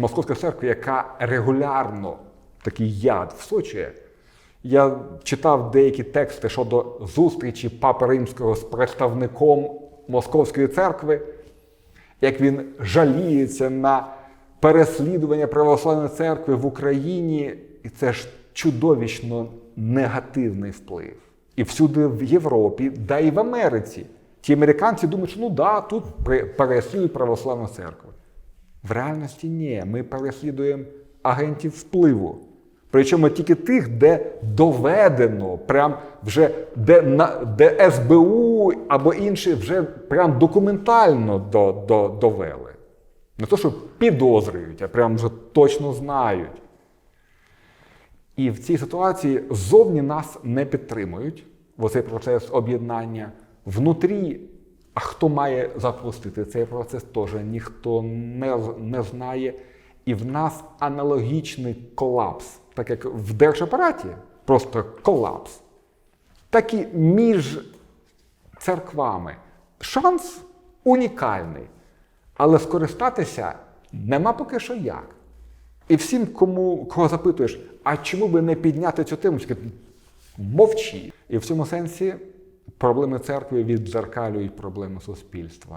Московська церква, яка регулярно такий яд всочує. Я читав деякі тексти щодо зустрічі Папи Римського з представником Московської церкви, як він жаліється на переслідування православної церкви в Україні, і це ж чудовищно негативний вплив. І всюди в Європі, да і в Америці. Ті американці думають, що ну да, тут переслідують православну церкву. В реальності ні. Ми переслідуємо агентів впливу. Причому тільки тих, де доведено, прям вже де, на, де СБУ або інші вже прям документально до, до, довели. Не то, що підозрюють, а прям вже точно знають. І в цій ситуації ззовні нас не підтримують в оцей процес об'єднання. Внутрі, а хто має запустити цей процес, теж ніхто не, не знає. І в нас аналогічний колапс, так як в держапараті, просто колапс. Так і між церквами. Шанс унікальний, але скористатися нема поки що як. І всім, кому кого запитуєш, а чому би не підняти цю тему? Мовчи. І в цьому сенсі проблеми церкви віддзеркалюють проблеми суспільства.